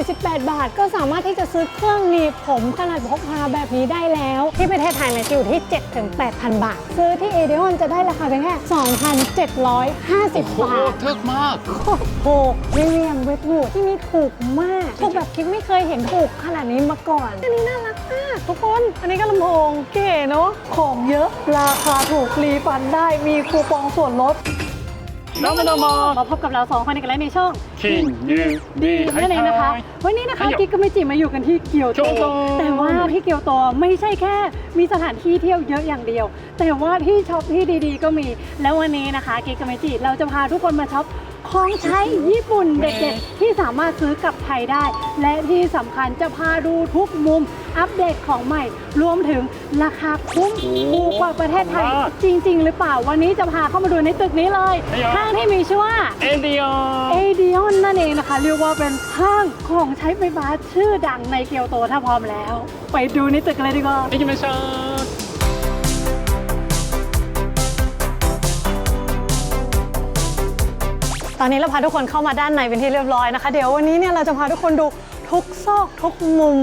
148 บาท ก็สามารถที่จะซื้อเครื่องหนีบผมขนาดพกพาแบบนี้ได้แล้ว ที่ประเทศไทยเนี่ยจะอยู่ที่ 7-8,000 บาท ซื้อที่เอเด o อนจะได้ราคาเพียงแค่2,750โอ้บาท ถูกมากโอ้โหวิเวียงเวทวูดที่นี่ถูกมาก ถูกแบบคิดไม่เคยเห็นถูกขนาดนี้มาก่อน อันนี้น่ารักมากทุกคน อันนี้ก็ลำโพงเก๋เนาะ ของเยอะ ราคาถูกรีฟันได้ มีคูปองส่วนลด น้องมามามาพบกับเราสองคนอีกแล้วในช่อง King U B นั่นเองนะคะ วันนี้นะคะให้กิ๊กก็ไม่จิมาอยู่กันที่เกียวเกียวโตโต แต่ว่าที่เกียวโตไม่ใช่แค่ มีสถานที่เที่ยวเยอะอย่างเดียว แต่ว่าที่ช็อปที่ดีๆ ก็มี แล้ววันนี้นะคะกิ๊กก็ไม่จิเราจะพาทุกคนมาช็อปของใช้ญี่ปุ่นเด็ดๆที่สามารถซื้อกลับไทยได้ และที่สำคัญจะพาดูทุกมุมอัปเดตของใหม่ รวมถึงราคาคุ้มถูกกว่าประเทศไทย จริง ๆ หรือเปล่าวันนี้จะพาเข้ามาดูในตึกนี้เลยห้างที่มีชื่อว่าเอเดียเอเดียนนั่นเองนะคะ เรียกว่าเป็นห้างของใช้ไฟฟ้าชื่อดังในเกียวโตถ้าพร้อมแล้ว ไปดูในตึกกันเลยดีกว่า 行きましょう ตอนนี้เราพาทุกคนเข้ามาด้านในเป็นที่เรียบร้อยนะคะ เดี๋ยววันนี้เนี่ยเราจะพาทุกคนดูทุกซอกทุกมุม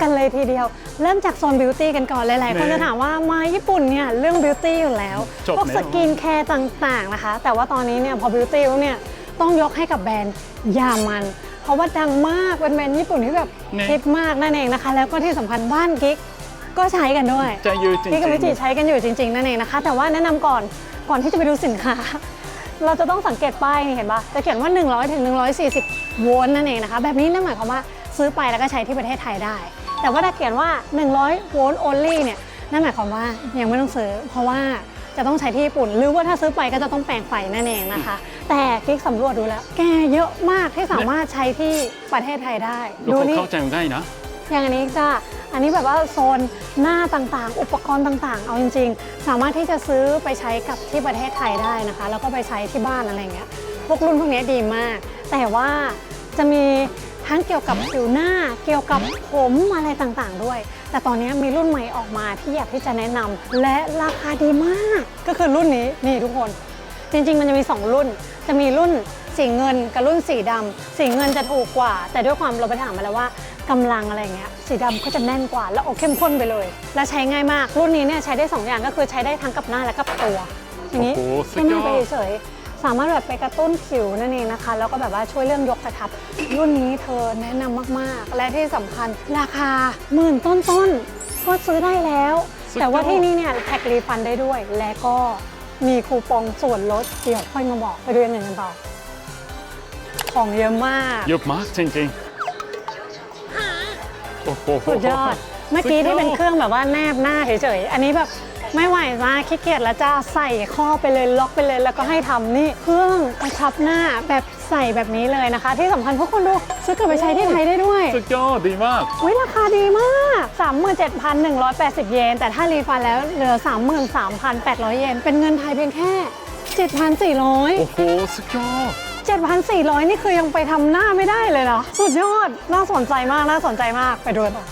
กันเลยทีเดียว เริ่มจากโซนบิวตี้กันก่อนหลายๆคนจะถามว่ามาญี่ปุ่นเนี่ยเรื่องบิวตี้อยู่แล้ว จบ พวก แล้ว สกินแคร์ต่างๆนะคะ แต่ว่าตอนนี้เนี่ยพอบิวตี้แล้วเนี่ย ต้องยกให้กับแบรนด์ยามัน เพราะว่าดังมากเป็นแบรนด์ญี่ปุ่นที่แบบฮิตมากนั่นเองนะคะ แล้วก็ที่สำคัญบ้านกิ๊กก็ใช้กันด้วย จะอยู่จริงพี่กับวิจิใช้กันอยู่จริงๆ นั่นเองนะคะ แต่ว่าแนะนำก่อนก่อนที่จะไปดูสินค้า เราจะต้องสังเกตป้ายนี่เห็นปะจะเขียนว่า 100ถึง140 โวลต์นั่นเองนะคะ แบบนี้นั่นหมายความว่าซื้อไปแล้วก็ใช้ที่ประเทศไทยได้ แต่ว่าถ้าเขียนว่า 100 โวลต์ only เนี่ยนั่นหมายความว่ายังไม่ต้องซื้อ เพราะว่า จะต้องใช้ที่ญี่ปุ่น หรือว่าถ้าซื้อไปก็จะต้องแปลงไฟนั่นเองนะคะ แต่กิ๊กสำรวจดูแล้ว แกเยอะมากที่สามารถใช้ที่ประเทศไทยได้ดูดูนี่เข้าใจง่ายนะ อย่างอันนี้จ้าอันนี้แบบว่าโซนหน้าต่างๆ อุปกรณ์ต่างๆ เอาจริง ๆ สามารถที่จะซื้อไปใช้กับที่ประเทศไทยได้นะคะ แล้วก็ไปใช้ที่บ้านอะไรเงี้ย พวกรุ่นพวกนี้ดีมาก แต่ว่าจะมีทั้งเกี่ยวกับผิวหน้า เกี่ยวกับผมอะไรต่างๆด้วย แต่ตอนนี้มีรุ่นใหม่ออกมาที่อยากที่จะแนะนำและราคาดีมาก ก็คือรุ่นนี้นี่ทุกคน จริงๆ มันจะมี 2 รุ่น จะมีรุ่นสีเงินกับรุ่นสีดำสีเงินจะถูกกว่า แต่ด้วยความเราไปถามมาแล้วว่ากำลังอะไรเงี้ยสีดำก็จะแน่นกว่า แล้วออกเข้มข้นไปเลย และใช้ง่ายมากรุ่นนี้เนี่ยใช้ได้ 2 อย่างก็คือใช้ได้ทั้งกับหน้าและกับตัวอย่างนี้โอ้โหสุดแค่หน้ายอดไปเฉยๆ สามารถแบบไปกระตุ้นผิวนั่นเองนะคะ แล้วก็แบบว่าช่วยเรื่องยกกระชับ รุ่นนี้เธอแนะนำมากๆ และที่สำคัญราคาหมื่นต้นๆ ก็ซื้อได้แล้วสุดยอดแต่ว่าที่นี่เนี่ยแท็กรีฟันได้ด้วย และก็มีคูปองส่วนลดเดี๋ยวค่อยมาบอกไปดูอย่างอื่นกันต่อของเยอะมาก เยอะมากจริงๆโอ้โหสุดยอด เมื่อกี้ที่เป็นเครื่องแบบว่าแนบหน้าเฉยๆ อันนี้แบบ ไม่ไหวจ้าขี้เกียจแล้วจ้าใส่ข้อไปเลยล็อกไปเลยแล้วก็ให้ทำนี่เครื่องกระชับหน้าแบบใส่แบบนี้เลยนะคะ ที่สำคัญพวกคนดูซื้อกลับไปใช้ที่ไทยได้ด้วยสุดยอดดีมากวิราคาดีมาก 37,180 เยน แต่ถ้ารีฟันแล้วเหลือ 33,800 เยน เป็นเงินไทยเพียงแค่ 7,400 โอ้โหสุดยอด7,400 นี่คือยังไปทำหน้าไม่ได้เลยนะสุดยอดน่าสนใจมากน่าสนใจมากไปดูกันต่อ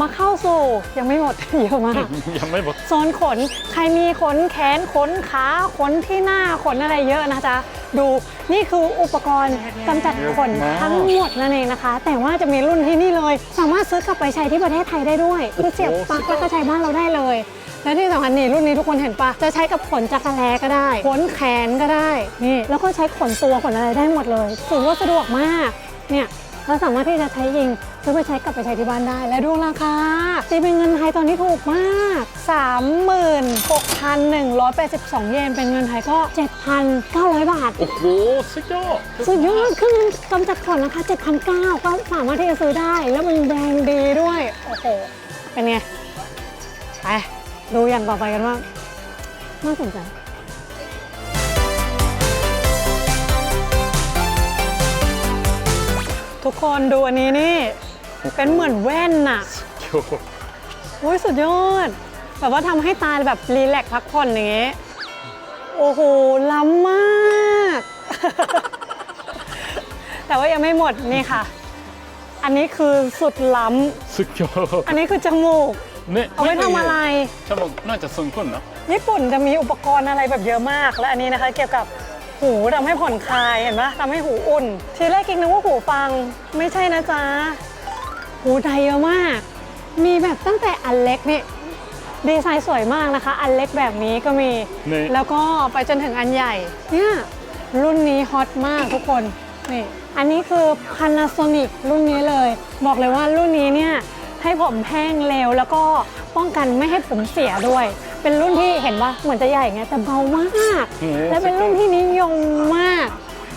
มาเข้าสู่ยังไม่หมด เยอะมาก ยังไม่หมดโซนขนใครมีขนแขนขนขาขนที่หน้าขนอะไรเยอะนะจ๊ะ ดูนี่คืออุปกรณ์กำจัดขนทั้งหมดนั่นเองนะคะ แต่ว่าจะมีรุ่นที่นี่เลย สามารถซื้อกลับไปใช้ที่ประเทศไทยได้ด้วยคือเสียบปลั๊กแล้วก็ใช้บ้านเราได้เลย และที่สำคัญนี่รุ่นนี้ทุกคนเห็นปะจะใช้กับขนจักรแลก็ได้ ขนแขนก็ได้นี่แล้วก็ใช้ขนตัวขนอะไรได้หมดเลยถือว่าสะดวกมากเนี่ย เราสามารถที่จะใช้ยิงซื้อไปใช้กลับไปใช้ที่บ้านได้ และดูราคาตีเป็นเงินไทยตอนนี้ถูกมาก 36,182 เยน เป็นเงินไทยก็ 7,900 บาท โอ้โห สุดยอด สุดยอดเครื่องมือกำจัดขนราคา7,900ก็สามารถที่จะซื้อได้ แล้วมันแบรนด์ดีด้วย โอ้โห เป็นไง ไป ดูอย่างต่อไปกันว่าน่าสนใจ ทุกคนดูอันนี้นี่ เป็นเหมือนแว่นน่ะโอ้โหอุ้ยสุดยอด แบบว่าทำให้ตาแบบรีแลกซ์พักผ่อนอย่างเงี้ยโอ้โห ล้ำมาก แต่ว่ายังไม่หมดนี่ค่ะ อันนี้คือสุดล้สุดยอดำอันนี้คือจมูก เนี่ยเอาไว้ทำอะไร จมูกน่าจะสูงขึ้นเนอะญี่ปุ่นจะมีอุปกรณ์อะไรแบบเยอะมาก และอันนี้นะคะเกี่ยวกับ หหูทำให้ผ่อนคลายเห็นปะทำให้หูอุ่น ทีแรกกิ๊กนึกว่าหูฟังไม่ใช่นะจ๊ะ หูไทยเยอะมาก มีแบบตั้งแต่อันเล็กนี่ดีไซน์สวยมากนะคะ อันเล็กแบบนี้ก็มี นี่ แล้วก็ไปจนถึงอันใหญ่ เนี่ย รุ่นนี้ฮอตมากทุกคน นี่ อันนี้คือ Panasonic รุ่นนี้เลย บอกเลยว่ารุ่นนี้เนี่ย ให้ผมแห้งเร็วแล้วก็ป้องกันไม่ให้ผมเสียด้วย เป็นรุ่นที่เห็นว่าเหมือนจะใหญ่ไงแต่เบามากโอ้โหและเป็นรุ่นที่นิยมมาก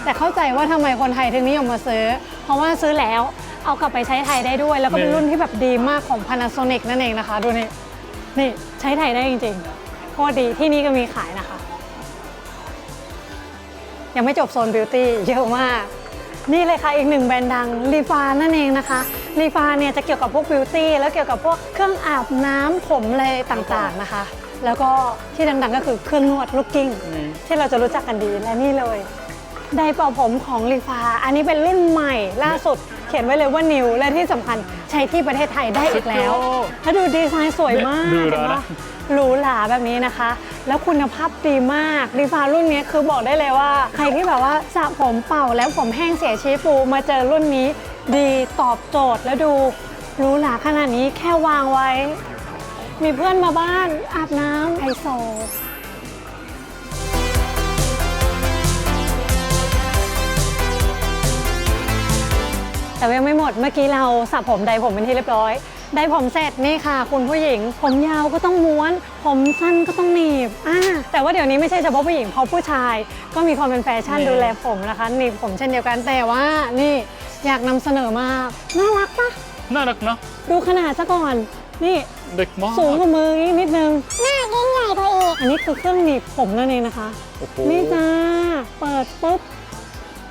แต่เข้าใจว่าทำไมคนไทยถึงนิยมมาซื้อ เพราะว่าซื้อแล้วเอากลับไปใช้ไทยได้ด้วย แล้วก็เป็นรุ่นที่แบบดีมากของ Panasonic นั่นเองนะคะ ดูนี่นี่ใช้ไทยได้จริงๆโคตรดีที่นี่ก็มีขายนะคะ ยังไม่จบโซนบิวตี้เยอะมากนี่เลยค่ะอีกหนึ่งแบรนด์ดังรีฟานั่นเองนะคะรีฟาเนี่ยจะเกี่ยวกับพวกบิวตี้แล้วเกี่ยวกับพวกเครื่องอาบน้ำผมอะไรต่างๆนะคะ แล้วก็ที่ดังๆก็คือเครื่องนวดลูกกิ้งนี่ที่เราจะรู้จักกันดีและนี่เลยไดร์เป่าผมของรีฟา อันนี้เป็นรุ่นใหม่ล่าสุด เขียนไว้เลยว่านิวและที่สำคัญใช้ที่ประเทศไทยได้อีกแล้ว แล้วดูดีไซน์สวยมากดูเห็นะนปะหรูหราแบบนี้นะคะ แล้วคุณภาพดีมากรีฟารุ่นนี้คือบอกได้เลยว่า ใครที่แบบว่าสระผมเป่าแล้วผมแห้งเสียชีฟูมาเจอรุ่นนี้ ดีตอบโจทย์แล้วดูหรูหราขนาดนี้แค่วางไว้ มีเพื่อนมาบ้านอาบน้ำไฮโซ แต่ว่ายังไม่หมดเมื่อกี้เราสระผมไดผมเป็นที่เรียบร้อย ไดผมเสร็จนี่ค่ะ คุณผู้หญิง ผมยาวก็ต้องม้วน ผมสั้นก็ต้องหนีบอ่าแต่ว่าเดี๋ยวนี้ไม่ใช่เฉพาะผู้หญิงเพราะผู้ชาย ก็มีความเป็นแฟชั่นนี่ดูแลผมนะคะหนีบผมเช่นเดียวกันแต่ว่านี่อยากนำเสนอมากน่ารักปะน่ารักนะดูขนาดซะก่อน นี่เด็กมากสูงกว่ามืออีกนิดนึง หน้ายิ่งใหญ่กว่าอีก อันนี้คือเครื่องหนีบผมนั่นเองนะคะ โอ้โหนี่จ้า เปิดปุ๊บ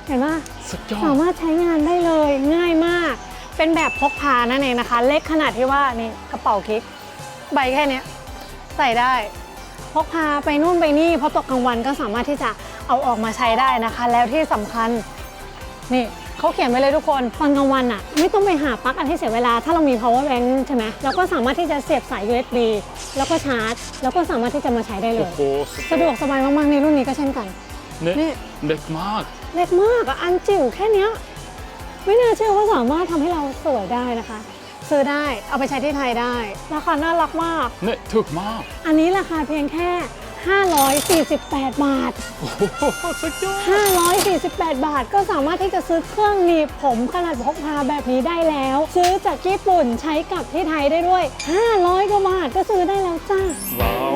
เห็นปะสุดยอสาดมารถใช้งานได้เลยง่ายมาก เป็นแบบพกพานั่นเองนะคะ เล็กขนาดที่ว่านี่กระเป๋ากิ๊กใบแค่เนี้ยใส่ได้พกพาไปนู่นไปนี่พอตกกลางวันก็สามารถที่จะเอาออกมาใช้ได้นะคะ แล้วที่สำคัญนี่ เขาเขียนไว้เลยทุกคนตอนกลางวันอะ ไม่ต้องไปหาปลั๊กอันที่เสียเวลา ถ้าเรามี power bank ใช่ไหมเราก็สามารถที่จะเสียบสาย USB แล้วก็ชาร์จ แล้วก็สามารถที่จะมาใช้ได้เลโอ้ย โหสุดสะดวกสบายมากๆในรุ่นนี้ก็เช่นกันนี่นี่ เด็กมาก เล็กมากอะอันจิ๋วแค่เนี้ยไม่น่าเชื่อว่าสามารถทำให้เราสวยได้นะคะ ซื้อได้เอาไปใช้ที่ไทยได้ ราคาน่ารักมากนี่ถูกมาก อันนี้ราคาเพียงแค่ 548 บาท โอ้โหสุดยอด548 บาทก็สามารถที่จะซื้อเครื่องหนีบผมขนาดพกพาแบบนี้ได้แล้ว ซื้อจากญี่ปุ่นใช้กับที่ไทยได้ด้วย 500กว่าบาทก็ซื้อได้แล้วจ้า ว้าว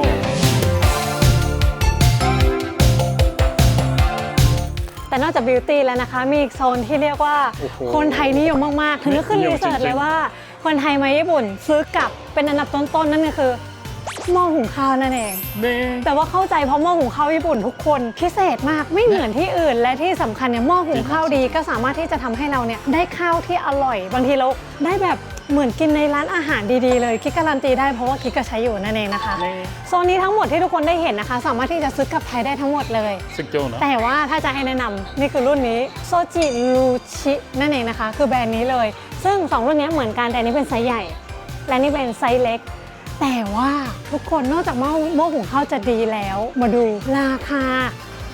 แต่นอกจากบิวตี้แล้วนะคะ มีอีกโซนที่เรียกว่าโอ้โหคนไทยนิยมมากๆ ถึงก็ขึ้นนิยมรีเสิร์ชจริงๆ เลยว่า คนไทยมาญี่ปุ่นซื้อกลับเป็นอันดับต้นๆนั่นก็คือ หม้อหุงข้าวนั่นเอง นี่แต่ว่าเข้าใจเพราะหม้อหุงข้าวญี่ปุ่นทุกคนพิเศษมากไม่เหมือนที่อื่น และที่สำคัญเนี่ยหม้อหุงข้าวดีก็สามารถที่จะทำให้เราเนี่ยได้ข้าวที่อร่อย บางทีเราได้แบบเหมือนกินในร้านอาหารดีๆเลยคิดการันตีได้เพราะว่าคิดก็ใช้อยู่นั่นเองนะคะนี่โซนนี้ทั้งหมดที่ทุกคนได้เห็นนะคะ สามารถที่จะซื้อกลับไทยได้ทั้งหมดเลย สุดยอดนะ แต่ว่าถ้าจะให้แนะนำนี่คือรุ่นนี้โซจิลูชินั่นเองนะคะ คือแบรนด์นี้เลย ซึ่ง 2 รุ่นนี้เหมือนกันแต่อันนี้เป็นไซส์ใหญ่ และนี่เป็นไซส์เล็ก แต่ว่าทุกคนนอกจากหม้อหม้อหุงข้าวจะดีแล้ว มาดูราคา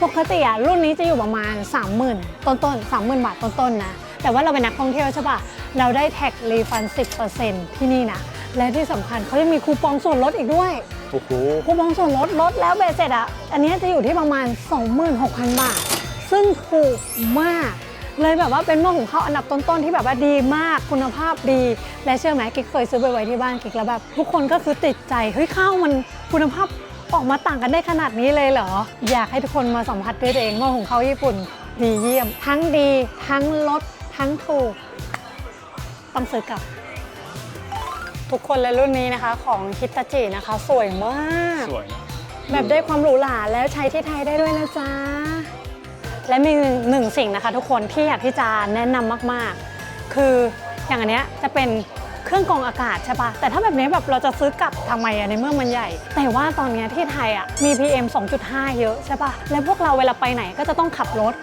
ปกติอะรุ่นนี้จะอยู่ประมาณ 30,000 ต้นต้นๆ30,000 บาทต้นต้นๆนะ แต่ว่าเราเป็นนักท่องเที่ยวใช่ปะเราได้แท็กรีฟัน 10%ที่นี่นะ และที่สำคัญเขายังมีคูปองส่วนลดอีกด้วย โอ้โหคูปองส่วนลดลดแล้วเบสเสร็จอะอันเนี้ยจะอยู่ที่ประมาณ 26,000 บาท ซึ่งถูกมาก เลยแบบว่าเป็นหม้อหุงข้าวอันดับต้นๆที่แบบว่าดีมากคุณภาพดี และเชื่อไหมกิ๊กเคยซื้อไปไว้ที่บ้านกิ๊กแล้วแบบทุกคนก็คือติดใจเฮ้ยข้าวมันคุณภาพออกมาต่างกันได้ขนาดนี้เลยเหรอ อยากให้ทุกคนมาสัมผัสด้วยตัวเองหม้อหุงข้าวญี่ปุ่นดีเยี่ยม ทั้งดี ทั้งลด ทั้งถูกต้องซื้อกลับ ทุกคนและรุ่นนี้นะคะของฮิตาจินะคะ สวยมาก สวยนะแบบได้ความหรูหราแล้วใช้ที่ไทยได้ด้วยนะจ๊ะ และมีหนึ่งหนึ่งสิ่งนะคะทุกคนที่อยากที่จะแนะนำมากๆ คืออย่างอันเนี้ยจะเป็นเครื่องกรองอากาศใช่ปะแต่ถ้าแบบนี้แบบเราจะซื้อกลับทำไมอะในเมื่อมันใหญ่ แต่ว่าตอนเนี้ยที่ไทยอะมี PM 2.5 เยอะใช่ปะแล้วพวกเราเวลาไปไหนก็จะต้องขับรถ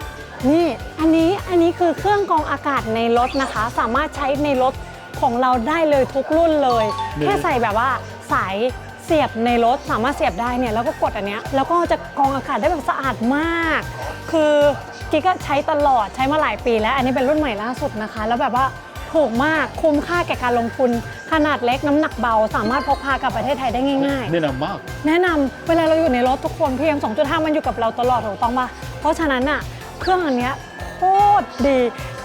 นี่อันนี้อันนี้คือเครื่องกรองอากาศในรถนะคะ สามารถใช้ในรถของเราได้เลยทุกรุ่นเลยนี่แค่ใส่แบบว่าสายเสียบในรถสามารถเสียบได้เนี่ยแล้วก็กดอันเนี้ยแล้วก็จะกรองอากาศได้แบบสะอาดมาก คือกิ๊กก็ใช้ตลอดใช้มาหลายปีแล้ว อันนี้เป็นรุ่นใหม่ล่าสุดนะคะ แล้วแบบว่าถูกมากคุ้มค่าแก่การลงทุน ขนาดเล็กน้ำหนักเบา สามารถพกพากลับประเทศไทยได้ง่ายแนะนำมากๆแนะนำเวลาเราอยู่ในรถทุกคน PM 2.5มันอยู่กับเราตลอดถูกต้องปะเพราะฉะนั้นอะเครื่องอันเนี้ยโคตรดี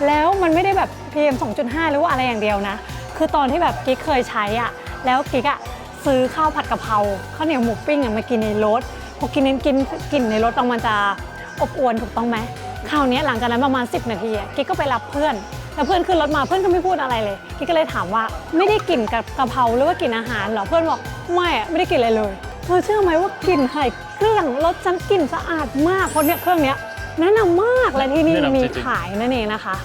แล้วมันไม่ได้แบบ PM 2.5หรือว่าอะไรอย่างเดียวนะ คือตอนที่แบบกิ๊กเคยใช้อะแล้วกิ๊กอะซื้อข้าวผัดกะเพราข้าวเหนียวหมูปิ้งอะมากินในรถพอกินนั้นกินกลิ่นในรถต้องมันจะ อบอวนถูกต้องไหมคราวเนี้ยหลังจากนั้นประมาณ 10 นาทีอะกิ๊กก็ไปรับเพื่อนแล้วเพื่อนขึ้นรถมาเพื่อนก็ไม่พูดอะไรเลยกิ๊กก็เลยถามว่าไม่ได้กลิ่นกับกะเพราหรือว่ากลิ่นอาหารเหรอเพื่อนบอกไม่อะไม่ได้กลิ่นอะไรเลยเธอเชื่อไหมว่ากลิ่นไข่เครื่องรถฉันกลิ่นสะอาดมากเพราะเนี่ยเครื่องเนี้ยแนะนำมากและที่นี่แนะนำมีจริงๆขายนั่นเองนะคะ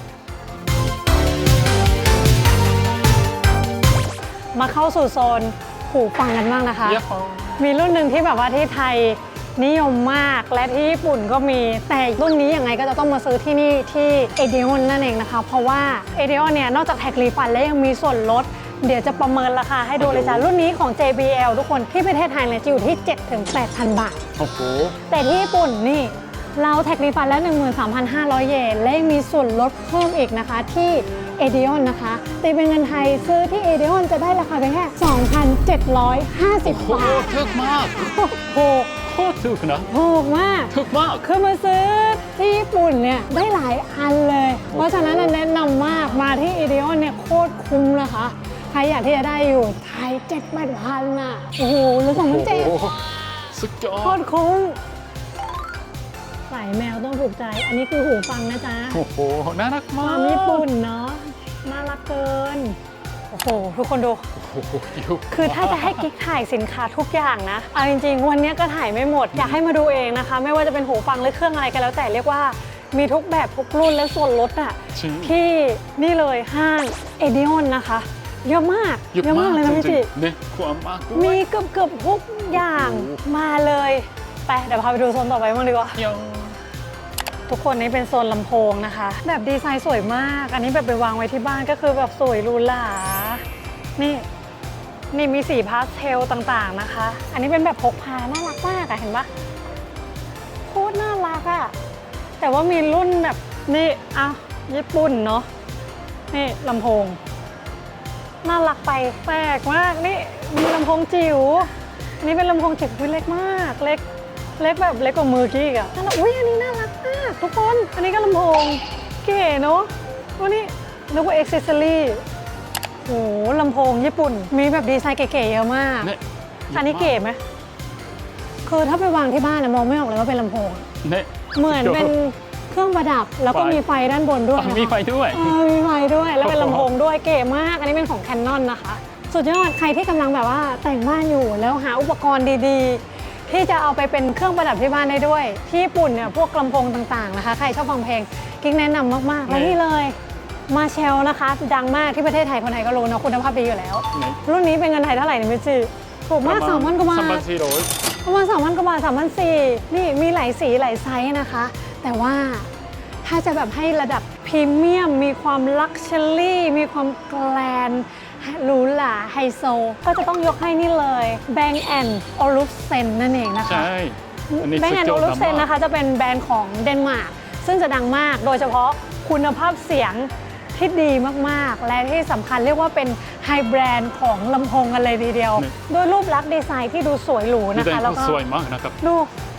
มาเข้าสู่โซนหูฟังกันบ้างนะคะยะโฮมีรุ่นหนึ่งที่แบบว่าที่ไทย นิยมมากและที่ญี่ปุ่นก็มี แต่รุ่นนี้ยังไงก็จะต้องมาซื้อที่นี่ที่เอเด o นนั่นเองนะคะ เพราะว่าเอเด o นเนี่ยนอกจากแท็กรีฟันแล้วยังมีส่วนลด เดี๋ยวจะประเมินราคาให้ดูเลยจ้ะรุ่นนี้ของ JBL ทุกคนที่ประเทศไทยเนี่ยจะอยู่ที่ 7-8,000 บาท โอ้โหแต่ที่ญี่ปุ่นนี่เราแท็กรีฟันแล้ว 13,500 เยนและยังมีส่วนลดเพิ่มอีกนะคะที่เอเด o นนะคะตีเป็นเงินไทยซื้อที่เอเด o นจะได้ราคาเพียงแค่ 2,750โอ้โหบาทถูกมาก โอ้โห โคตรถูกนะถูกมาก ถูกมาก คือมาซื้อที่ญี่ปุ่นเนี่ยได้หลายอันเลย เพราะฉะนั้นแนะนำมากมาที่อีเด o นเนี่ยโคตรคุ้มนะคะ ใครอยากที่จะได้อยู่ไทยเจ็ดแปดพันอะ โอ้โหหรือสองพันเจ็ดโอ้โหสุดยอโคดตรคุ้มสายแมวต้องถูกใจ อันนี้คือหูฟังนะจ๊ะ โอ้โห น่ารักคมากวามญี่ปุ่นเนาะน่ารักเกิน โอ้โห ทุกคนดู โอ้โหยุบคือถ้าจะให้กิ๊กถ่ายสินค้าทุกอย่างนะ เอาจริงๆ วันนี้ก็ถ่ายไม่หมด อยากให้มาดูเองนะคะ ไม่ว่าจะเป็นหูฟังหรือเครื่องอะไรก็แล้วแต่เรียกว่ามีทุกแบบทุกรุ่นและส่วนลดอะจริงที่นี่เลยห้างเอเด o นนะคะ เยอะมากเยอะมากเลยนะจพี่ริจิงๆเนี่ยความมากด้วมียเกือบเกือบๆทุกอย่างโอ้โหมาเลยไปเดี๋ยวพาไปดูโซนต่อไปบ้างดีกว่ายังทุกคนนี่เป็นโซนลำโพงนะคะ แบบดีไซน์สวยมาก อันนี้แบบไปวางไว้ที่บ้านก็คือแบบสวยหรูหรา นี่นี่มีสีพาสเทลต่างๆนะคะ อันนี้เป็นแบบพกพาน่ารักมากอะเห็นปะโคตรน่ารักอะแต่ว่ามีรุ่นแบบนี่เอาญี่ปุ่นเนาะนี่ลำโพง น่ารักไปแปลกมากนี่มีลำโพงจิ๋วอันนี้เป็นลำโพงจิ๋วคือเล็กมากเล็กเล็กแบบเล็กกว่ามือกี้อีกอะน่ารักอุ้ยอันนี้น่ารักมากทุกคน อันนี้ก็ลำโพงเก๋เนาะวันนี้นึกว่าเอ็กซ์เซอรี่ โอ้โหลำโพงญี่ปุ่น มีแบบดีไซน์เก๋ๆเยอะมากเนี่ยอันนี้เก๋ไหมคือถ้าไปวางที่บ้านนะมองไม่ออกเลยว่าเป็นลำโพง เนี่ย เหมือนเป็นเครื่องประดับแล้วก็ไฟ มีไฟด้านบนด้วยอะนะคะ มีไฟด้วย เออมีไฟด้วยแล้วเป็นโอ้ลำโหโพงด้วยเก๋มาก อันนี้เป็นของแคนนอนนะคะ สุดยอดใครที่กำลังแบบว่าแต่งบ้านอยู่แล้วหาอุปกรณ์ดีๆ ที่จะเอาไปเป็นเครื่องประดับที่บ้านได้ด้วย ที่ญี่ปุ่นเนี่ยพวกลำโพงต่างๆนะคะ ใครชอบฟังเพลงกิ๊กแนะนำมากๆ แล้วนี่เลย มาเชลนะคะ ดังมากที่ประเทศไทยคนไทยก็รู้เนอะคุณภาพดีอยู่แล้วไหนรุ่นนี้เป็นเงินไทยเท่าไหร่เนี่ยพี่จีถูกมากสามพันกว่าบาสามพัทนสี่ร้อยประมาณสามพันกว่าบาทสามพันสี่นี่มีหลายสีหลายไซส์นะคะ แต่ว่าถ้าจะแบบให้ระดับพรีเมียม มีความลักชัวรี่ มีความแกลนหรูหราไฮโซ ก็จะต้องยกให้นี่เลย Bang Olufsen นั่นเองนะคะ ใช่อันนี้แบงสุดแอนยโออดลูเซนมากนะคะ จะเป็นแบรนด์ของเดนมาร์กซึ่งจะดังมากโดยเฉพาะคุณภาพเสียง ที่ดีมากๆ และที่สำคัญเรียกว่าเป็นไฮแบรนด์ของลำโพงกันเลยทีเดียวนี่ด้วยรูปลักษณ์ดีไซน์ที่ดูสวยหรูดีนะไซคะ น์แล้วเขาก็สวยมากนะครับ ดู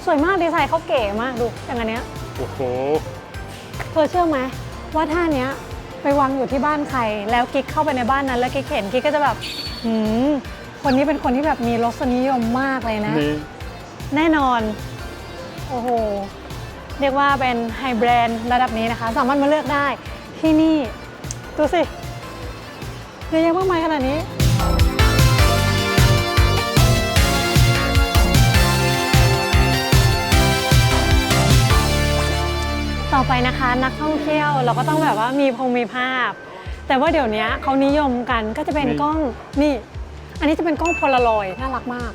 สวยมากดีไซน์เขาเก๋มากดูอย่างอันเนี้ย โอ้โห เธอเชื่อไหมว่าท่าเนี้ยไปวางอยู่ที่บ้านใคร แล้วกิ๊กเข้าไปในบ้านนั้น แล้วกิ๊กเห็นกิ๊กก็จะแบบหืมคนนี้เป็นคนที่แบบมีรสนิยมมากเลยนะ นี่ แน่นอน โอ้โห เรียกว่าเป็นไฮแบรนด์ระดับนี้นะคะ สามารถมาเลือกได้ที่นี่ ดูสิเยอะแยะมากมายขนาดนี้ต่อไปนะคะนักท่องเที่ยวเราก็ต้องแบบว่ามีพงมีภาพ แต่ว่าเดี๋ยวนี้เขานิยมกันก็จะเป็นนี่กล้องนี่ อันนี้จะเป็นกล้องโพลารอยด์น่ารักมาก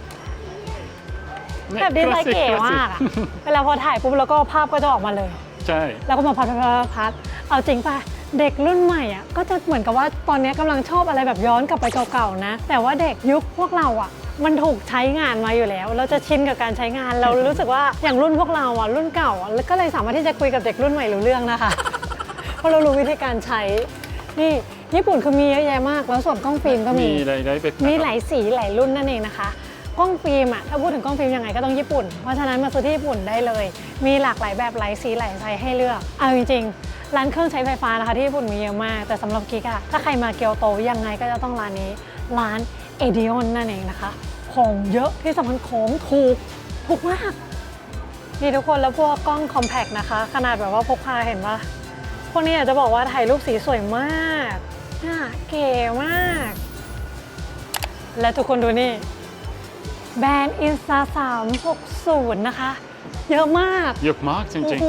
แบบดีไซน์เก๋มากอะเวลาพอถ่ายปุ๊บแล้วก็ภาพก็จะออกมาเลย ใช่ แล้วก็มาพัดพัดพัดพัดเอาจริงป่ะเด็กรุ่นใหม่อะก็จะเหมือนกับว่าตอนนี้กำลังชอบอะไรแบบย้อนกลับไปเก่าๆนะ แต่ว่าเด็กยุคพวกเราอะ มันถูกใช้งานมาอยู่แล้ว เราจะชินกับการใช้งานเรารู้สึกว่าอย่างรุ่นพวกเราอะรุ่นเก่าอะก็เลยสามารถที่จะคุยกับเด็กรุ่นใหม่รู้เรื่องนะคะ เพราะเรารู้วิธีการใช้นี่ญี่ปุ่นคือมีเยอะแยะมาก แล้วส่วนกล้องฟิล์มก็มีมีหลายๆแบบมีหลายสีหลายรุ่นนั่นเองนะคะ กล้องฟิล์มอะถ้าพูดถึงกล้องฟิล์มยังไงก็ต้องญี่ปุ่น เพราะฉะนั้นมาซื้อที่ญี่ปุ่นได้เลย มีหลากหลายแบบหลายสีหลายไซส์ให้เลือก เอาจริงๆ ร้านเครื่องใช้ไฟฟ้านะคะที่ญี่ปุ่นมีเยอะมาก แต่สำหรับกิ๊กอะถ้าใครมาเกียวโตยังไงก็จะต้องร้านนี้ ร้านเอเดียนนั่นเองนะคะ ของเยอะที่สำคัญของถูกถูกมากนี่ทุกคนแล้วพวกกล้องคอมแพกนะคะ ขนาดแบบว่าพกพาเห็นปะพวกนี้อยากจะบอกว่าถ่ายรูปสีสวยมากน่าเก๋มาก และทุกคนดูนี่ แบรนด์อินสตา360 นะคะ เยอะมากเยอะมากจโอ้ริงโห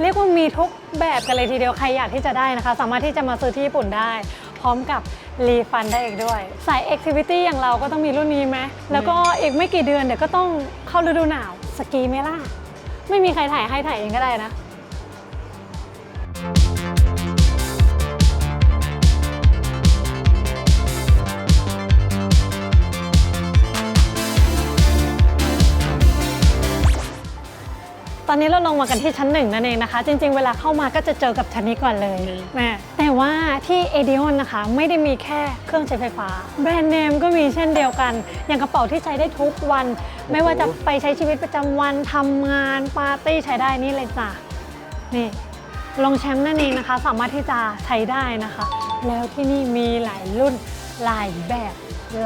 เรียกว่ามีทุกแบบกันเลยทีเดียว ใครอยากที่จะได้นะคะ สามารถที่จะมาซื้อที่ญี่ปุ่นได้ พร้อมกับรีฟันได้อีกด้วย สาย Activity อย่างเราก็ต้องมีรุ่นนี้ไหม แล้วก็อีกไม่กี่เดือนเดี๋ยวก็ต้องเข้าฤดูหนาว สกีไหมล่ะ ไม่มีใครถ่ายให้ถ่ายเองก็ได้นะต อนนี้เราลงมากันที่ชั้นหนึ่งนั่นเองนะคะ จริง ๆ เวลาเข้ามาก็จะเจอกับชั้นนี้ก่อนเลยแม่แต่ว่าที่เอเดียนนะคะ ไม่ได้มีแค่เครื่องใช้ไฟฟ้า แบรนด์เนมก็มีเช่นเดียวกัน อย่างกระเป๋าที่ใช้ได้ทุกวัน ไม่ว่าจะไปใช้ชีวิตประจำวันทำงานปาร์ตี้ใช้ได้นี่เลยจ้ะนี่ลงแชมป์นั่นเองนะคะ สามารถที่จะใช้ได้นะคะ แล้วที่นี่มีหลายรุ่นหลายแบบ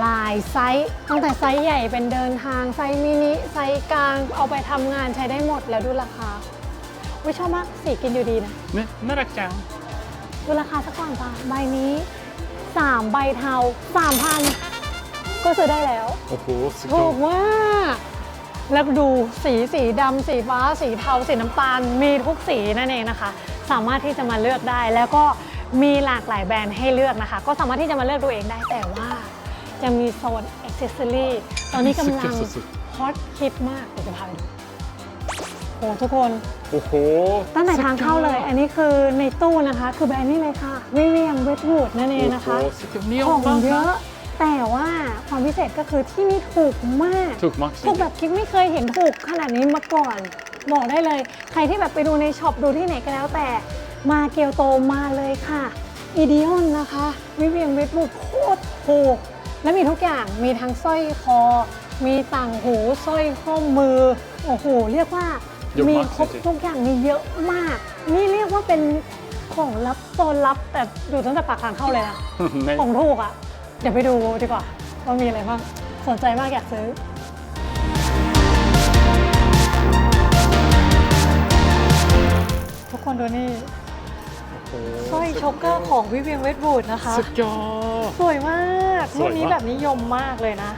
หลายไซส์ตั้งแต่ไซส์ใหญ่เป็นเดินทางไซส์มินิไซส์กลางเอาไปทำงานใช้ได้หมดแล้วดูราคาวิชอบมากสีกินอยู่ดีนะๆเนี่ยน่ารักจังดูราคาสักก่อนจ้ะใบนี้ 3 ใบเทา3,000 ก็ซื้อได้แล้ว โอ้โหสุดยถูอดกมากแล้วดูสีสีดำสีฟ้า สีเทา สีน้ำตาล มีทุกสีนั่นเองนะคะ สามารถที่จะมาเลือกได้แล้วก็มีหลากหลายแบรนด์ให้เลือกนะคะ ก็สามารถที่จะมาเลือกดูเองได้แต่ว่า จะมีโซนอ c เซสซอรี่ตอนนี้กำลังสุดฮอตฮิตมากเดี๋ยวจะพาไปดูโอ้ทุกคนโอ้โห ตั้งแต่ทางเข้าเลย อันนี้คือในตู้นะคะ คือแบรนด์นี้เลยค่ะวิเวียงเวทวูดนั่นเองนะคะ โอ้โห สุดยอดเหนียวของมากเยนะอะแต่ว่าความพิเศษก็คือที่นี่ถูกมากถูกมากจริถูงกแบบกิ๊กไม่เคยเห็นถูกขนาดนี้มาก่อน บอกได้เลย ใครที่แบบไปดูในช็อปดูที่ไหนก็แล้วแต่มาเกียวโตมาเลยค่ะอีดิออนนะคะ วิเวียงเวทวูดโคตรถูก และมีทุกอย่างมีทั้งสร้อยคอ มีต่างหูสร้อยข้อมือ โอ้โห เรียกว่าเยอะมีมากครบจริงทุกอย่างมีเยอะมาก นี่เรียกว่าเป็นของลับโซนลับแต่อยู่ตั้งแต่ปากทางเข้าเลยนะๆในของถูกอะ เดี๋ยวไปดูดีกว่า ว่ามีอะไรบ้างสนใจมากอยากซื้อ ทุกคนดูนี่โอ้โหสร้อ ยช็อกเกอร์ของวิเวียงเวทบูดนะคะ สุดยอด สวยมากสวยมาก รุ่นนี้แบบนิยมมากเลยนะ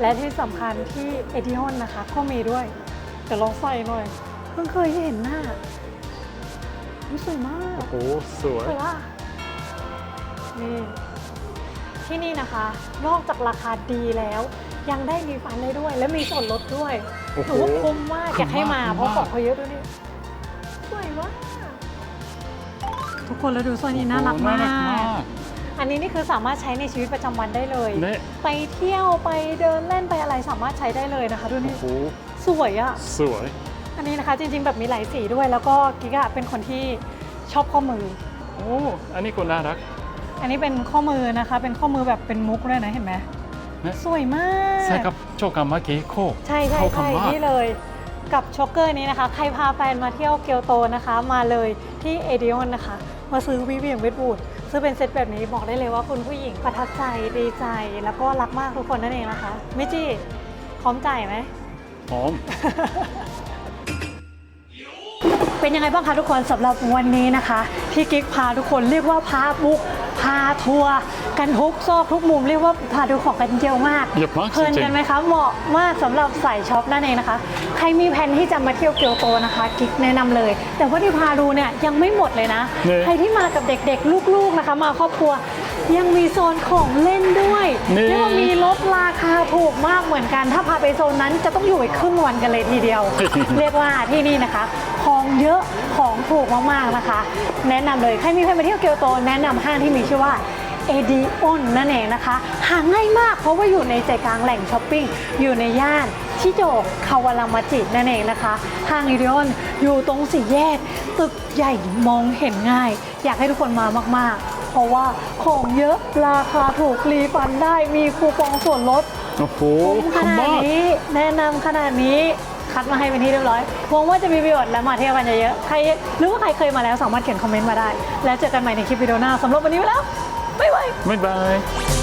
และที่สำคัญที่เอดิออนนะคะก็มีด้วยเดี๋ยวลองใส่หน่อย เพิ่งเคยเห็นหน้าอุ๊ยสวยมาก โอ้โหสวยสวยว่านี่ที่นี่นะคะ นอกจากราคาดีแล้ว ยังได้รีฟันได้ด้วย และมีส่วนลดด้วยโอ้โหถือว่าคุ้มมากคุ้มอยากให้มามาก เพราะของเขาเยอะด้วยนี่สวยมาก ทุกคนแล้วดูโซนนี้น่ารักโอ้โหมาน่ารักมากกอันนี้นี่คือสามารถใช้ในชีวิตประจำวันได้เลย เนี่ยไปเที่ยวไปเดินเล่นไปอะไรสามารถใช้ได้เลยนะคะดูโอ้นี่โหสวยอะสวย อันนี้นะคะจริงๆแบบมีหลายสีด้วย แล้วก็กิ๊กอะเป็นคนที่ชอบข้อมือ โอ้ อันนี้ก็น่ารัก อันนี้เป็นข้อมือนะคะ เป็นข้อมือแบบเป็นมุกด้วยนะเห็นไหมเนี่ยสวยมากใส่กับโชกามาเกโค ใช่ใช่เข้าใช่คำมากนี่เลย กับช็อกเกอร์นี้นะคะ ใครพาแฟนมาเที่ยวเกียวโตนะคะ มาเลยที่เอเดียนนะคะ มาซื้อวิเวียงเวทบูดซื้อเป็นเซตแบบนี้บอกได้เลยว่าคุณผู้หญิงประทับใจดีใจแล้วก็รักมากทุกคนนั่นเองนะคะมิจิพร้อมจ่ายไหม หอม เป็นยังไงบ้างคะทุกคนสำหรับวันนี้นะคะที่กิ๊กพาทุกคนเรียกว่าพาบุกพาทัวร์ กันทุกซอกทุกมุมเรียกว่าพาดูของกันเยอะมากเยอะมากเพลินจริงๆ กันไหมคะเหมาะมากสำหรับสายช็อปนั่นเองนะคะ ใครมีแผนที่จะมาเที่ยวเกียวโตนะคะกิ๊กแนะนำเลย แต่ว่าที่พาดูเนี่ยยังไม่หมดเลยนะ เนี่ย ใครที่มากับเด็กๆ ลูกๆนะคะ มาครอบครัวยังมีโซนของเล่นด้วยนี่ เรียกว่ามีลดราคาถูกมากเหมือนกัน ถ้าพาไปโซนนั้นจะต้องอยู่อีกครึ่งวันกันเลยทีเดียว เรียกว่าที่นี่นะคะ ของเยอะของถูกมากๆนะคะ แนะนำเลยใครมีใครมาเที่ยวเกียวโต แนะนำห้างที่มีชื่อว่า เอดีออนนั่นเองนะคะ หาง่ายมากเพราะว่าอยู่ในใจกลางแหล่งช้อปปิ้ง อยู่ในย่านชิโจกคาวารามาจินั่นเองนะคะ ห้างเอดีออนอยู่ตรงสี่แยก ตึกใหญ่มองเห็นง่าย อยากให้ทุกคนมามาก ๆ เพราะว่าของเยอะราคาถูกรีฟันได้มีคูปองส่วนลดโอ้โหคุ้มขคุ้มนาดมากนี้แนะนำขนาดนี้คัดมาให้เป็นที่เรียบร้อยหวังว่าจะมีประโยชน์และมาเที่ยวกันเยอะๆ ใครหรือว่าใครเคยมาแล้วสามารถเขียนคอมเมนต์มาได้ แล้วเจอกันใหม่ในคลิปวิดีโอหน้าสำหรับวันนี้ไปแล้ว Bye bye. Bye bye.